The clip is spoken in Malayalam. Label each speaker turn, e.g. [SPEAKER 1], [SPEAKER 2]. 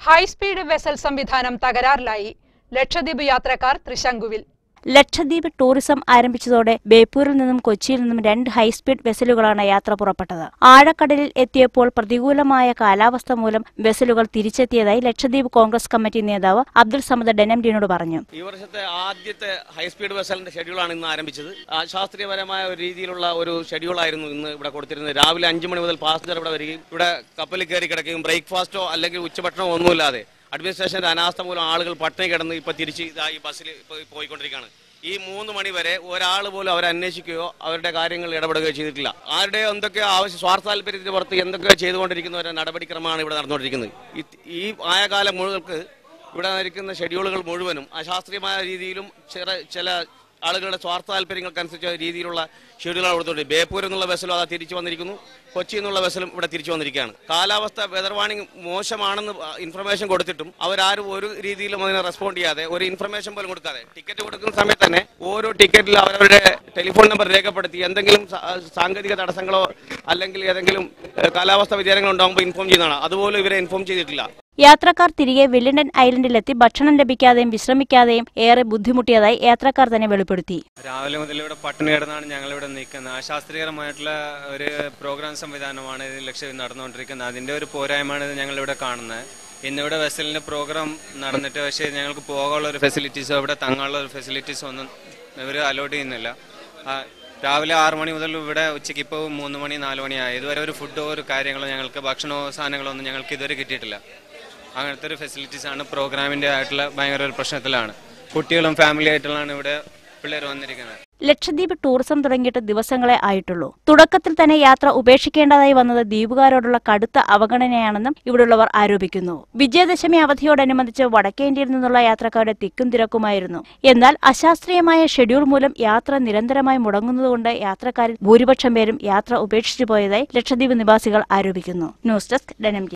[SPEAKER 1] ഹൈസ്പീഡ് വെസൽ സംവിധാനം തകരാറിലായി. ലക്ഷദ്വീപ് യാത്രക്കാർ തൃശങ്കുവിൽ
[SPEAKER 2] ലക്ഷദ്വീപ് ടൂറിസം ആരംഭിച്ചതോടെ ബേപ്പൂരിൽ നിന്നും കൊച്ചിയിൽ നിന്നും രണ്ട് ഹൈസ്പീഡ് വെസലുകളാണ് യാത്ര പുറപ്പെട്ടത്. ആഴക്കടലിൽ എത്തിയപ്പോൾ പ്രതികൂലമായ കാലാവസ്ഥ മൂലം വെസലുകൾ തിരിച്ചെത്തിയതായി ലക്ഷദ്വീപ് കോൺഗ്രസ് കമ്മിറ്റി നേതാവ് അബ്ദുൾ സമദ് ഡെനംഡിനോട് പറഞ്ഞു.
[SPEAKER 3] ഈ വർഷത്തെ ആദ്യത്തെ ഹൈസ്പീഡ് വെസലിന്റെ ഷെഡ്യൂളാണ് ഇന്ന് ആരംഭിച്ചത്. ശാസ്ത്രീയപരമായ ഒരു രീതിയിലുള്ള ഒരു ഷെഡ്യൂൾ ആയിരുന്നു ഇന്ന് ഇവിടെ കൊടുത്തിരുന്നത്. രാവിലെ അഞ്ചു മണി മുതൽ പാസഞ്ചർ ഇവിടെ വരികയും ഇവിടെ കപ്പലിൽ കയറി കിടക്കുകയും ബ്രേക്ക്ഫാസ്റ്റോ അല്ലെങ്കിൽ ഉച്ചഭക്ഷണമോ ഒന്നുമില്ലാതെ അഡ്മിനിസ്ട്രേഷന്റെ അനാസ്ഥ മൂലം ആളുകൾ പട്ടിണി കിടന്ന് ഇപ്പോൾ തിരിച്ച് ഇതാ ഈ ബസ്സിൽ ഇപ്പോൾ പോയിക്കൊണ്ടിരിക്കുകയാണ്. ഈ മൂന്ന് മണി വരെ ഒരാൾ പോലും അവരെ അവരുടെ കാര്യങ്ങൾ ഇടപെടുകയോ ചെയ്തിട്ടില്ല. ആരുടെ എന്തൊക്കെ ആവശ്യ സ്വാർത്ഥ താല്പര്യത്തിന് പുറത്ത് എന്തൊക്കെയോ ചെയ്തുകൊണ്ടിരിക്കുന്ന ഒരു നടപടിക്രമമാണ് ഇവിടെ നടന്നുകൊണ്ടിരിക്കുന്നത്. ഈ- ആയകാലം മുഴുവൻ ഇവിടെ നിൽക്കുന്ന ഷെഡ്യൂളുകൾ മുഴുവനും അശാസ്ത്രീയമായ രീതിയിലും ചില ചില ആളുകളുടെ സ്വാർത്ഥ താല്പര്യങ്ങൾക്കനുസരിച്ച രീതിയിലുള്ള ഷെഡ്യൂളാണ് കൊടുത്തുകൊണ്ട് ബേപ്പൂർ എന്നുള്ള വെസലും അതാ തിരിച്ചു വന്നിരിക്കുന്നു. കൊച്ചി എന്നുള്ള വെസലും ഇവിടെ തിരിച്ചു വന്നിരിക്കുകയാണ്. കാലാവസ്ഥ വെതർ വാണിംഗ് മോശമാണെന്ന് ഇൻഫർമേഷൻ കൊടുത്തിട്ടും അവരാരും ഒരു രീതിയിലും അതിനെ റെസ്പോണ്ട് ചെയ്യാതെ ഒരു ഇൻഫർമേഷൻ പോലും കൊടുക്കാതെ ടിക്കറ്റ് കൊടുക്കുന്ന സമയത്ത് തന്നെ ഓരോ ടിക്കറ്റിൽ അവരവരുടെ ടെലിഫോൺ നമ്പർ രേഖപ്പെടുത്തി എന്തെങ്കിലും സാങ്കേതിക തടസ്സങ്ങളോ അല്ലെങ്കിൽ ഏതെങ്കിലും കാലാവസ്ഥ വ്യതിയാനങ്ങൾ ഉണ്ടാകുമ്പോൾ ഇൻഫോം ചെയ്യുന്നതാണ്. അതുപോലെ ഇവരെ ഇൻഫോം ചെയ്തിട്ടില്ല.
[SPEAKER 2] യാത്രക്കാർ തിരികെ വില്ലിണ്ടൻ ഐലൻഡിലെത്തി ഭക്ഷണം ലഭിക്കാതെയും വിശ്രമിക്കാതെയും ഏറെ ബുദ്ധിമുട്ടിയതായി യാത്രക്കാർ തന്നെ വെളിപ്പെടുത്തി.
[SPEAKER 4] രാവിലെ മുതൽ ഇവിടെ പട്ടിണി കിടന്നാണ് ഞങ്ങൾ ഇവിടെ നിൽക്കുന്നത്. അശാസ്ത്രീയമായിട്ടുള്ള ഒരു പ്രോഗ്രാം സംവിധാനമാണ് ലക്ഷ്യം നടന്നുകൊണ്ടിരിക്കുന്നത്. അതിന്റെ ഒരു പോരായ്മയാണ് ഞങ്ങൾ ഇവിടെ കാണുന്നത്. ഇന്നിവിടെ വെസലിന്റെ പ്രോഗ്രാം നടന്നിട്ട് പക്ഷേ ഞങ്ങൾക്ക് പോകാനുള്ള ഒരു ഫെസിലിറ്റീസോ ഇവിടെ തങ്ങാനുള്ള ഒരു ഫെസിലിറ്റീസോ ഒന്നും ഇവർ അലോട്ട് ചെയ്യുന്നില്ല. രാവിലെ ആറ് മണി മുതൽ ഇവിടെ ഉച്ചയ്ക്ക് ഇപ്പോൾ മൂന്ന് മണി നാല് മണിയായി ഇതുവരെ ഒരു ഫുഡോ ഒരു കാര്യങ്ങളോ ഞങ്ങൾക്ക് ഭക്ഷണമോ സാധനങ്ങളോ ഒന്നും ഞങ്ങൾക്ക് ഇതുവരെ കിട്ടിയിട്ടില്ല. അങ്ങനത്തെ ഒരു ഫെസിലിറ്റീസ് ആണ് പ്രോഗ്രാമിന്റെ ആയിട്ടുള്ള ഭയങ്കര ഒരു പ്രശ്നത്തിലാണ്. കുട്ടികളും ഫാമിലി ആയിട്ടുള്ളതാണ് ഇവിടെ പിള്ളേർ വന്നിരിക്കുന്നത്.
[SPEAKER 2] ലക്ഷദ്വീപ് ടൂറിസം തുടങ്ങിയിട്ട് ദിവസങ്ങളെ ആയിട്ടുള്ളൂ. തുടക്കത്തിൽ തന്നെ യാത്ര ഉപേക്ഷിക്കേണ്ടതായി വന്നത് ദ്വീപുകാരോടുള്ള കടുത്ത അവഗണനയാണെന്നും ഇവിടെയുള്ളവർ ആരോപിക്കുന്നു. വിജയദശമി അവധിയോടനുബന്ധിച്ച് വടക്കേ ഇന്ത്യയിൽ നിന്നുള്ള യാത്രക്കാരുടെ തിക്കും തിരക്കുമായിരുന്നു. എന്നാൽ അശാസ്ത്രീയമായ ഷെഡ്യൂൾ മൂലം യാത്ര നിരന്തരമായി മുടങ്ങുന്നതുകൊണ്ട് യാത്രക്കാരിൽ ഭൂരിപക്ഷം പേരും യാത്ര ഉപേക്ഷിച്ചു പോയതായി ലക്ഷദ്വീപ് നിവാസികൾ ആരോപിക്കുന്നു. News desk ഡെനം